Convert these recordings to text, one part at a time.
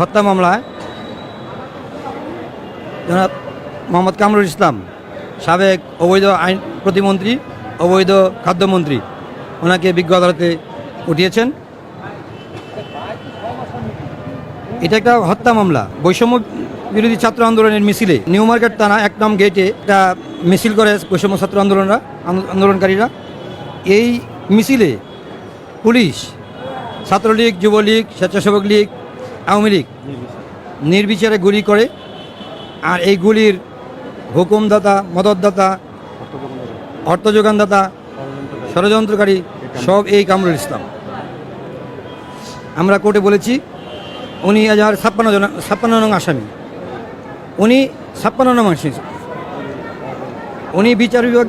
হত্যা মামলায় জনাব মোহাম্মদ কামরুল ইসলাম সাবেক অবৈধ আইন প্রতিমন্ত্রী অবৈধ খাদ্যমন্ত্রী ওনাকে বিজ্ঞ আদালতে উঠিয়েছেন এটা একটা হত্যা মামলা। বৈষম্য বিরোধী ছাত্র আন্দোলনের মিছিলে নিউ মার্কেট থানা এক নাম গেটে একটা মিছিল করে বৈষম্য ছাত্র আন্দোলনরা আন্দোলনকারীরা। এই মিছিলে পুলিশ, ছাত্রলীগ, যুবলীগ, স্বেচ্ছাসেবক লীগ, আওয়ামী লীগ নির্বিচারে গুলি করে আর এই গুলির হুকুমদাতা, মদতদাতা, অর্থ যোগানদাতা, ষড়যন্ত্রকারী সব এই কামরুল ইসলাম। আমরা কোর্টে বলেছি উনি হাজার ছাপ্পান্ন জন ছাপ্পান্ন নং আসামি। উনি ছাপ্পান্ন নং আসামি। উনি বিচার বিভাগ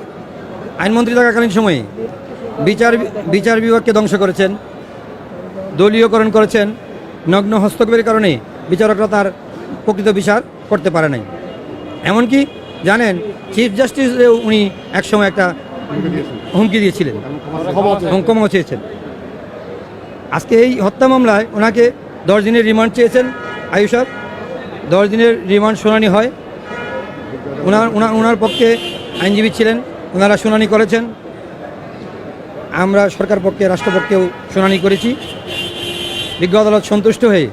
আইনমন্ত্রী থাকাকালীন সময়ে বিচার বিচার বিভাগকে ধ্বংস করেছেন দলীয়করণ করেছেন নগ্ন হস্তক্ষেপের কারণে বিচারকরা তার প্রকৃত বিচার করতে পারে নাই। এমনকি জানেন চিফ জাস্টিসেও উনি একসময় একটা হুমকি দিয়েছিলেন হুমকমও চেয়েছেন আজকে এই হত্যা মামলায় ওনাকে দশ দিনের রিমান্ড চেয়েছেন আয়ুষার দশ দিনের রিমান্ড শুনানি হয়। ওনার ওনার ওনার পক্ষে আইনজীবী ছিলেন ওনারা শুনানি করেছেন। আমরা সরকার পক্ষে রাষ্ট্রপক্ষেও শুনানি করেছি। বিজ্ঞ আদালত সন্তুষ্ট হয়ে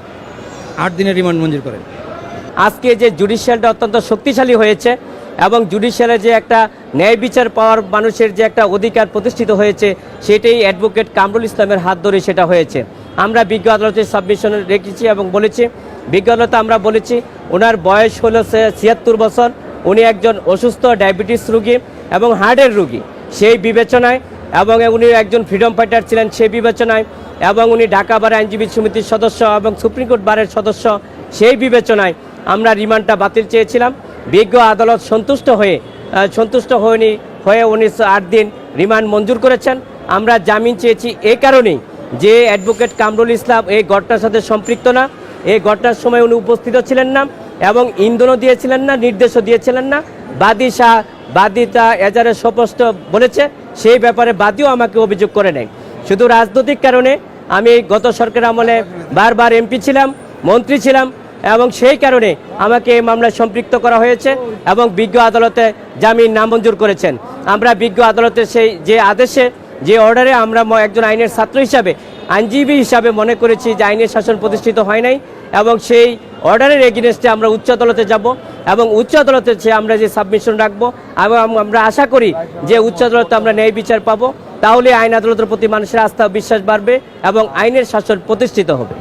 আট দিনের রিমান্ড মঞ্জুর করেন। আজকে যে জুডিশিয়ালটা অত্যন্ত শক্তিশালী হয়েছে এবং জুডিশিয়ালে যে একটা ন্যায় বিচার পাওয়ার মানুষের যে একটা অধিকার প্রতিষ্ঠিত হয়েছে, সেটাই অ্যাডভোকেট কামরুল ইসলামের হাত ধরে সেটা হয়েছে। আমরা বিজ্ঞ আদালতের সাবমিশন রেখেছি এবং বলেছি, বিজ্ঞ আদালতে আমরা বলেছি, ওনার বয়স হলো ছিয়াত্তর বছর, উনি একজন অসুস্থ ডায়াবেটিস রুগী এবং হার্টের রুগী। সেই বিবেচনায় এবং উনি একজন ফ্রিডম ফাইটার ছিলেন সেই বিবেচনায় এবং উনি ঢাকা বার আইনজীবী সমিতির সদস্য এবং সুপ্রিম কোর্ট বারের সদস্য, সেই বিবেচনায় আমরা রিমান্ডটা বাতিল চেয়েছিলাম। বিজ্ঞ আদালত সন্তুষ্ট হয়ে সন্তুষ্ট হয়নি, হয়ে উনি আট দিন রিমান্ড মঞ্জুর করেছেন। আমরা জামিন চেয়েছি এই কারণেই। যে অ্যাডভোকেট কামরুল ইসলাম এই ঘটনার সাথে সম্পৃক্ত না, এই ঘটনার সময় উনি উপস্থিত ছিলেন না এবং ইন্ধনও দিয়েছিলেন না, নির্দেশও দিয়েছিলেন না। বাদী শাহ বাদিতা এজারে স্পষ্ট বলেছে, সেই ব্যাপারে বাদীও আমাকে অভিযোগ করে নেয়। শুধু রাজনৈতিক কারণে আমি গত সরকার আমলে বারবার এমপি ছিলাম, মন্ত্রী ছিলাম এবং সেই কারণে আমাকে এই মামলায় সম্পৃক্ত করা হয়েছে এবং বিজ্ঞ আদালতে জামিন নামঞ্জুর করেছেন। আমরা বিজ্ঞ আদালতে সেই যে আদেশে যে অর্ডারে আমরা একজন আইনের ছাত্র হিসাবে, আইনজীবী হিসাবে মনে করেছি যে আইনের শাসন প্রতিষ্ঠিত হয় নাই এবং সেই অর্ডারের এগেনস্টে আমরা উচ্চ আদালতে যাব এবং উচ্চ আদালতে যে আমরা যে সাবমিশন রাখব এবং আমরা আশা করি যে উচ্চ আদালতে আমরা ন্যায় বিচার পাবো, তাহলে আইন আদালতের প্রতি মানুষের আস্থা বিশ্বাস বাড়বে এবং আইনের শাসন প্রতিষ্ঠিত হবে।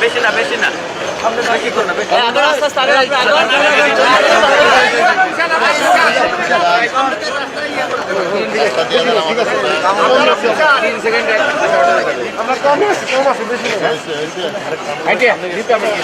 বেশি না বেশি না আমরা কম আছি কম আছি বেশি না। দিতে হবে কি?